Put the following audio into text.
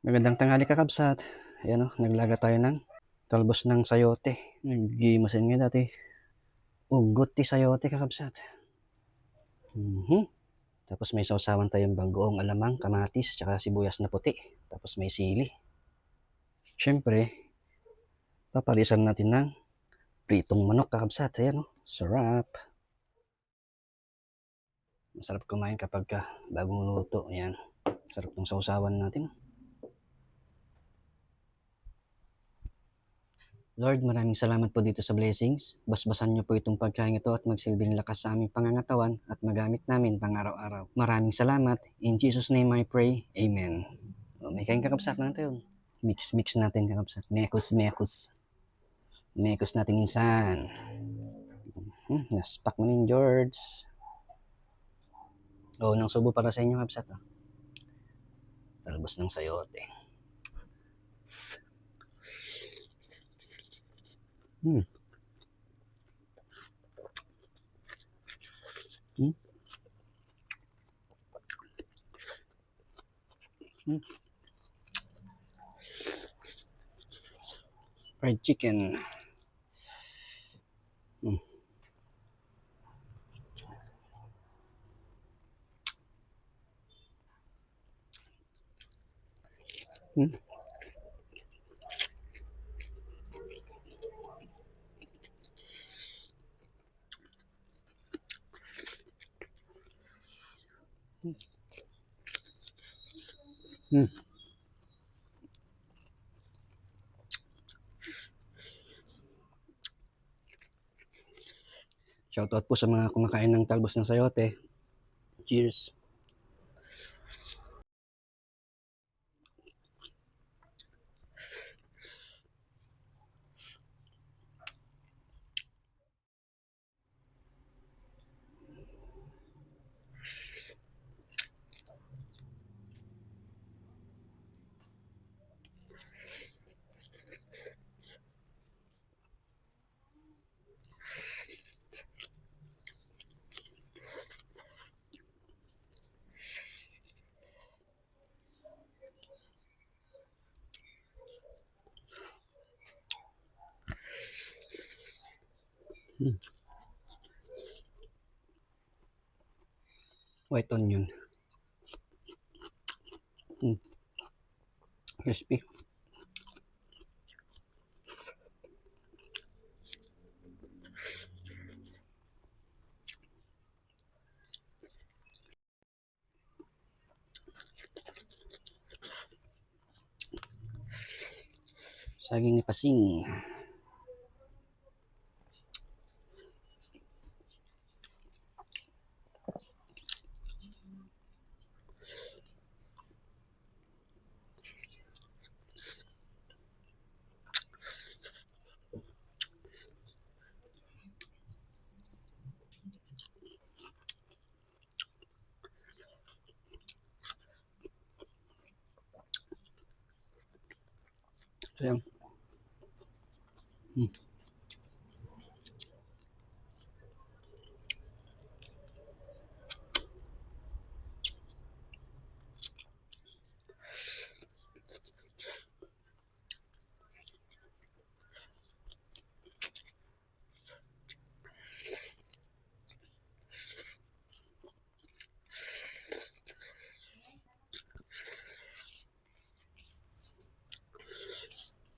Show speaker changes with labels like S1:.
S1: Magandang tanghali kakabsat. Ayan o, naglaga tayo ng talbos ng sayote. Naggimasin nga dati. Ugot ti sayote kakabsat. Mhm. Tapos may sausawan tayong bagoong alamang, kamatis, tsaka sibuyas na puti. Tapos may sili. Siyempre, papalisan natin ng pritong manok kakabsat. Ayan o, sarap. Masarap kumain kapag ka bagong luto. Ayan. Sarap ng sausawan natin. Lord, maraming salamat po dito sa blessings. Basbasan niyo po itong pagkain ito at magsilbing lakas sa aming pangangatawan at magamit namin pang araw-araw. Maraming salamat. In Jesus' name I pray. Amen. O, may kain kakabsat na tayo. Mix-mix natin kakabsat. Mekos, mekos. Natin insan. Hmm, naspak mo nin, George. O, nang subo para sa inyo kakabsat. Oh. Talbos ng sayote. Hmm. Hmm. Hmm. Fried chicken. Hmm. Hmm. Hmm. Shoutout po sa mga kumakain ng talbos ng sayote. Cheers. Hmm. White onion. Hmm. Crispy. Saging ni Pasing. Ayan. hum